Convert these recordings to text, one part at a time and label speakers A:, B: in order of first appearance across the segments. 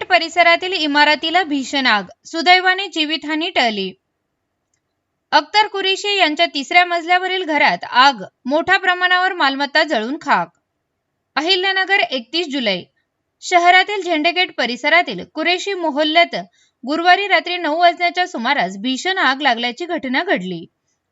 A: झेंडेगेट परिसरातील इमारतीला भीषण आग सुदैवाने जीवितहानी टळली. अख्तर कुरेशी यांच्या तिसऱ्या मजल्यावरील घरात आग मोठ्या प्रमाणावर मालमत्ता जळून खाक. अहिल्यानगर एकतीस जुलै. शहरातील झेंडेगेट परिसरातील कुरेशी मोहल्ल्यात गुरुवारी रात्री नऊ वाजण्याच्या सुमारास भीषण आग लागल्याची घटना घडली.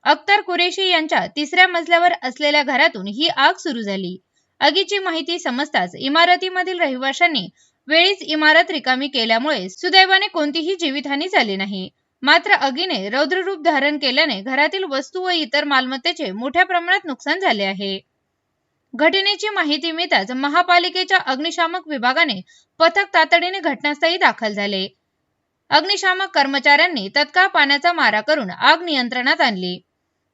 A: अख्तर कुरेशी यांच्या तिसऱ्या मजल्यावर असलेल्या घरातून ही आग सुरू झाली. आगीची माहिती समजताच इमारतीमधील रहिवाशांनी वेळीच इमारत रिकामी केल्यामुळे सुदैवाने कोणतीही जीवितहानी झाली नाही. मात्र आगीने रौद्ररूप धारण केल्याने घरातील वस्तू व इतर मालमत्तेचे मोठ्या प्रमाणात नुकसान झाले आहे. घटनेची माहिती मिळताच महापालिकेच्या अग्निशामक विभागाने पथक तातडीने घटनास्थळी दाखल झाले. अग्निशामक कर्मचाऱ्यांनी तत्काळ पाण्याचा मारा करून आग नियंत्रणात आणली.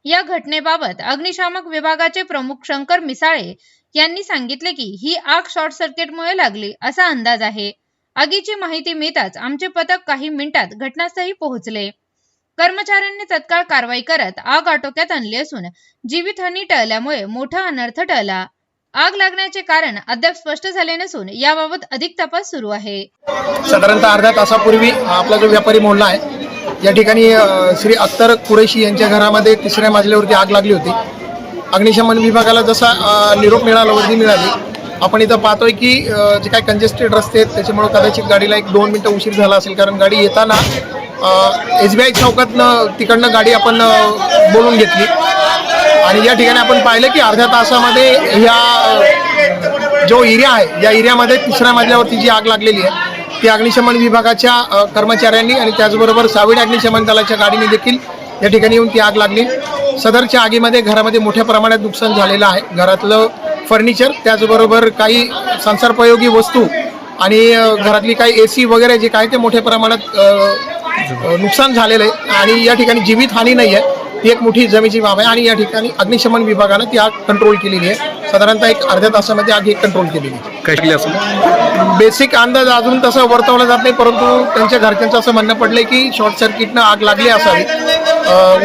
A: या घटनेबाबत अग्निशामक विभागाचे प्रमुख शंकर मिसाळे यांनी सांगितले की ही आग शॉर्ट सर्किटमुळे लागली असा अंदाज आहे. आगीची माहिती मिळताच आमचे पथक काही मिनिटात घटनास्थळी पोहोचले. कर्मचाऱ्यांनी तत्काळ कारवाई करत आग आटोक्यात आणली असून जीवितहानी टळल्यामुळे मोठा अनर्थ टळला. आग लागण्याचे कारण अद्याप स्पष्ट झाले नसून याबाबत अधिक तपास सुरू आहे.
B: साधारणतः अर्ध्या तासापूर्वी आपला जो व्यापारी मोहल्ला आहे या ठिकाणी श्री अख्तर कुरेशी यांच्या घरामध्ये तिसऱ्या मजल्यावरती आग लागली होती. अग्निशमन विभागाला जसा निरोप मिळाला वर्दी मिळाली आपण इथं पाहतोय की जे काही कंजेस्टेड रस्ते आहेत त्याच्यामुळं कदाचित गाडीला एक दोन मिनटं उशीर झाला असेल कारण गाडी येताना एस बी आय चौकातनं तिकडनं गाडी आपण बोलून घेतली. आणि या ठिकाणी आपण पाहिलं की अर्ध्या तासामध्ये ह्या जो एरिया आहे या एरियामध्ये तिसऱ्या मजल्यावरती जी आग लागलेली आहे ती अग्निशमन विभागाच्या कर्मचाऱ्यांनी आणि त्याचबरोबर सावड अग्निशमन दलाच्या गाडीने देखील या ठिकाणी येऊन ती आग लागली. सदरच्या आगीमध्ये घरामध्ये मोठ्या प्रमाणात नुकसान झालेलं आहे. घरातलं फर्निचर त्याचबरोबर काही संसारपयोगी वस्तू आणि घरातली काही ए सी वगैरे जे काय ते मोठ्या प्रमाणात नुकसान झालेलं आहे. आणि या ठिकाणी जीवितहानी नाही आहे. ती एक मोठी जमेची बाब आहे आणि या ठिकाणी अग्निशमन विभागानं ती आग कंट्रोल केलेली आहे. साधारणतः एक अर्ध्या तासामध्ये आग ही कंट्रोल केलेली आहे.
C: काय केली असं?
B: बेसिक अंदाज अजून तसा वर्तवला जात नाही परंतु त्यांच्या घरच्यांचं असं म्हणणं पडलंय की शॉर्ट सर्किटनं आग लागली असावी.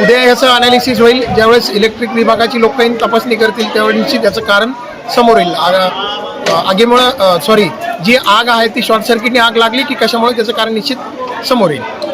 B: उद्या याचं अनालिसिस होईल. ज्यावेळेस इलेक्ट्रिक विभागाची लोक येऊन तपासणी करतील त्यावेळी निश्चित याचं कारण समोर येईल. आगीमुळं सॉरी जी आग आहे ती शॉर्ट सर्किटने आग लागली की कशामुळे त्याचं कारण निश्चित समोर येईल.